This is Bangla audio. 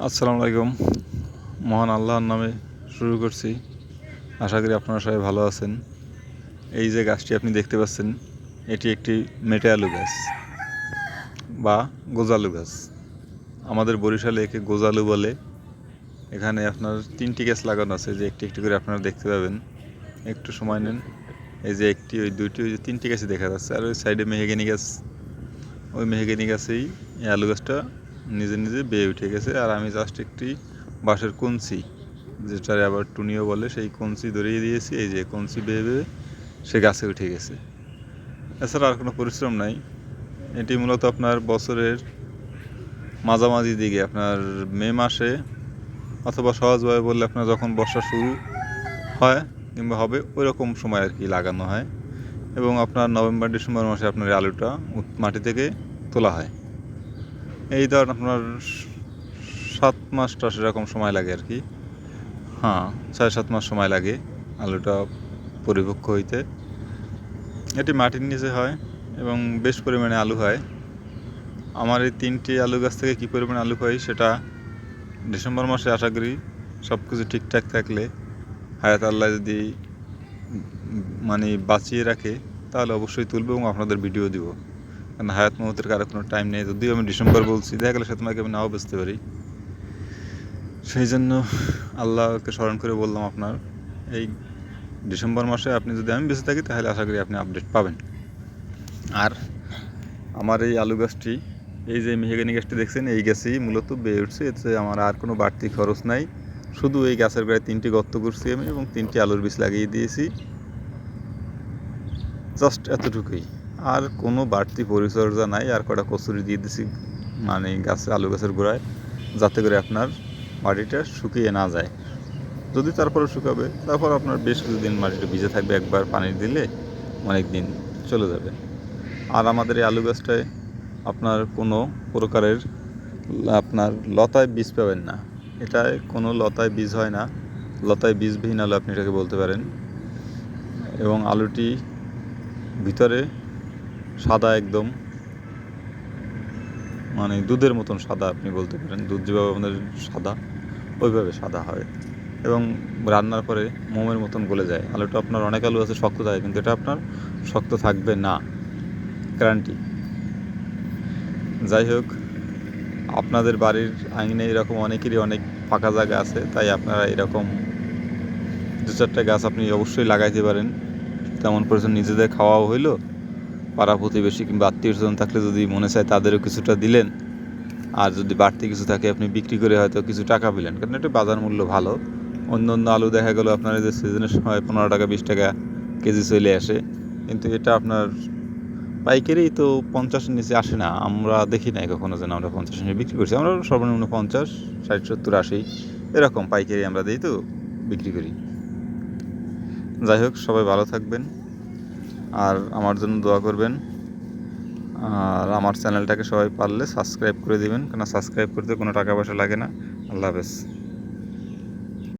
আসসালামু আলাইকুম। মহান আল্লাহর নামে শুরু করছি। আশা করি আপনারা সবাই ভালো আছেন। এই যে গাছটি আপনি দেখতে পাচ্ছেন, এটি একটি মেটে আলু গাছ বা গোজালু গাছ। আমাদের বরিশালে একে গোজালু বলে। এখানে আপনার তিনটি গাছ লাগানো আছে, যে একটি একটি করে আপনারা দেখতে পাবেন। একটু সময় নেন। এই যে একটি, ওই দুইটি, ওই যে তিনটি গাছই দেখা যাচ্ছে। আর ওই সাইডে মেহেগেনি গাছ। ওই মেহেগেনি গাছেই এই আলু গাছটা নিজে নিজে বেয়ে উঠে গেছে। আর আমি জাস্ট একটি বাঁশের কঞ্চি, যেটারে আবার টুনিও বলে, সেই কঞ্চি ধরিয়ে দিয়েছি। এই যে কঞ্চি বেয়ে বেয়ে সে গাছে উঠে গেছে। এছাড়া আর কোনো পরিশ্রম নাই। এটি মূলত আপনার বছরের মাঝামাঝি দিকে, আপনার মে মাসে, অথবা সহজভাবে বললে আপনার যখন বর্ষা শুরু হয় কিংবা হবে ওই রকম সময় আর কি লাগানো হয়। এবং আপনার নভেম্বর, ডিসেম্বর মাসে আপনার আলুটা মাটি থেকে তোলা হয়। এই ধর আপনার সাত মাসটা সেরকম সময় লাগে আর কি। হ্যাঁ ছয় সাত মাস সময় লাগে আলুটা পরিপক্ক হইতে। এটি মাটির নিচে হয় এবং বেশ পরিমাণে আলু হয়। আমার এই তিনটি আলু গাছ থেকে কী পরিমাণে আলু হয় সেটা ডিসেম্বর মাসে আশা করি সব কিছু ঠিকঠাক থাকলে হায়াত আল্লাহ যদি মানে বাঁচিয়ে রাখে, তাহলে অবশ্যই তুলবো এবং আপনাদের ভিডিও দিব। কারণ হায়াত মহতের কারও কোনো টাইম নেই, যদিও আমি ডিসেম্বর বলছি, দেখা গেলে সে তোমাকে আমি নাও বুঝতে পারি। সেই জন্য আল্লাহকে স্মরণ করে বললাম আপনার, এই ডিসেম্বর মাসে আপনি যদি আমি বেঁচে থাকি, তাহলে আশা করি আপনি আপডেট পাবেন। আর আমার এই আলু গাছটি, এই যে মেহেগানি গাছটি দেখছেন, এই গাছেই মূলত বেয়ে উঠছে, এতে আমার আর কোনো বাড়তি খরচ নাই। শুধু এই গাছের প্রায় তিনটি গর্ত করছি আমি এবং তিনটি আলুর বীজ লাগিয়ে দিয়েছি। জাস্ট এতটুকুই। আর কোনো বাড়তি পরিচর্যা নাই। আর কটা কচুরি দিয়ে দিছি মানে গাছে, আলু গাছের গোড়ায়, যাতে করে আপনার মাটিটা শুকিয়ে না যায়। যদি তারপরে শুকাবে, তারপর আপনার বেশ কিছুদিন মাটিটা ভিজে থাকবে, একবার পানি দিলে অনেক দিন চলে যাবে। আর আমাদের এই আলু গাছটায় আপনার কোনো প্রকারের আপনার লতায় বীজ পাবেন না। এটায় কোনো লতায় বীজ হয় না। লতায় বীজবিহীন আলু আপনি এটাকে বলতে পারেন। এবং আলুটি ভিতরে সাদা একদম। মানে দুধের মতন সাদা আপনি বলতে পারেন। দুধ যেভাবে আমাদের সাদা, ওইভাবে সাদা হয়। এবং রান্নার পরে মোমের মতন গলে যায়। আলুটা আপনার, অনেক আলু আছে, শক্ত থাকে, কিন্তু এটা আপনার শক্ত থাকবে না। গ্যারান্টি যাই হোক, আপনাদের বাড়ির আঙিনে এরকম অনেকেরই অনেক ফাঁকা জায়গা আছে, তাই আপনারা এরকম দু চারটা গাছ আপনি অবশ্যই লাগাইতে পারেন। তেমন পরিমাণ নিজেদের খাওয়াও হইল। পাড়া প্রতিবেশী কিংবা আত্মীয় স্বজন থাকলে যদি মনে চায় তাদেরও কিছুটা দিলেন। আর যদি বাড়তি কিছু থাকে, আপনি বিক্রি করে হয়তো কিছু টাকা পেলেন। কারণ এটা বাজার মূল্য ভালো। অন্য অন্য আলু দেখা গেলো আপনার এই যে সিজনের সময় পনেরো টাকা, বিশ টাকা কেজি চলে আসে। কিন্তু এটা আপনার পাইকারি তো পঞ্চাশের নিচে আসে না। আমরা দেখি নাই কখনো যেন আমরা পঞ্চাশের নিচে বিক্রি করছি। আমরা সর্বনিম্ন পঞ্চাশ, ষাট, সত্তর, আশি এরকম পাইকারি আমরা দিই তো বিক্রি করি। যাই হোক, সবাই ভালো থাকবেন। আর আমার জন্য দোয়া করবেন। আর আমার চ্যানেলটাকে সবাই পারলে সাবস্ক্রাইব করে দিবেন। কেন সাবস্ক্রাইব করতে কোনো টাকা পয়সা লাগে না। আল্লাহ হাফেজ।